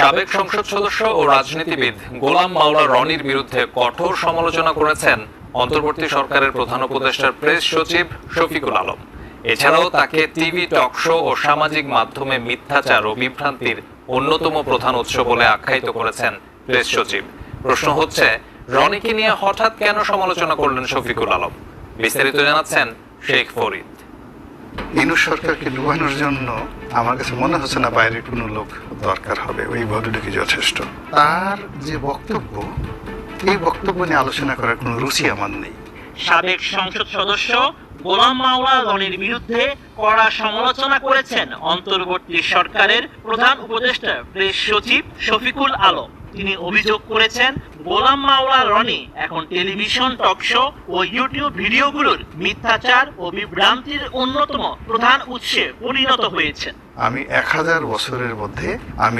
সাবেক সংসদ সদস্য ও রাজনীতিবিদ গোলাম মাওলা রনির বিরুদ্ধে কঠোর সমালোচনা করেছেন অন্তর্বর্তী সরকারের প্রধান উপদেষ্টার প্রেস সচিব শফিকুল আলম। এছাড়াও তাকে টিভি টক শো ও সামাজিক মাধ্যমে মিথ্যাচার ও বিভ্রান্তির অন্যতম প্রধান উৎস বলে আখ্যায়িত করেছেন প্রেস সচিব। প্রশ্ন হচ্ছে, রনিকে নিয়ে হঠাৎ কেন সমালোচনা করলেন শফিকুল আলম? বিস্তারিত জানাচ্ছেন শেখ ফরিদ। ইনু সরকারকে ডুবানোর জন্য আমার কাছে মনে হচ্ছে না কোনো লোক দরকার হবে। ওই ভদ্রলোকই যথেষ্ট। তার যে বক্তব্য, এই বক্তব্য নিয়ে আলোচনা করার কোনো রুচি আমার নেই। সাবেক সংসদ সদস্য গোলাম মাওলা বিরুদ্ধে কড়া সমালোচনা করেছেন অন্তর্বর্তী সরকারের প্রধান উপদেষ্টা প্রেস সচিব শফিকুল আলম। তিনি অভিযোগ করেছেন, গোলাম মাওলা রনি এখন টেলিভিশন টক শো ও ইউটিউব ভিডিওগুলোর মিথ্যাচার ও বিভ্রান্তির অন্যতম প্রধান উৎসে পরিণত হয়েছেন। আমি এক হাজার বছরের মধ্যে আমি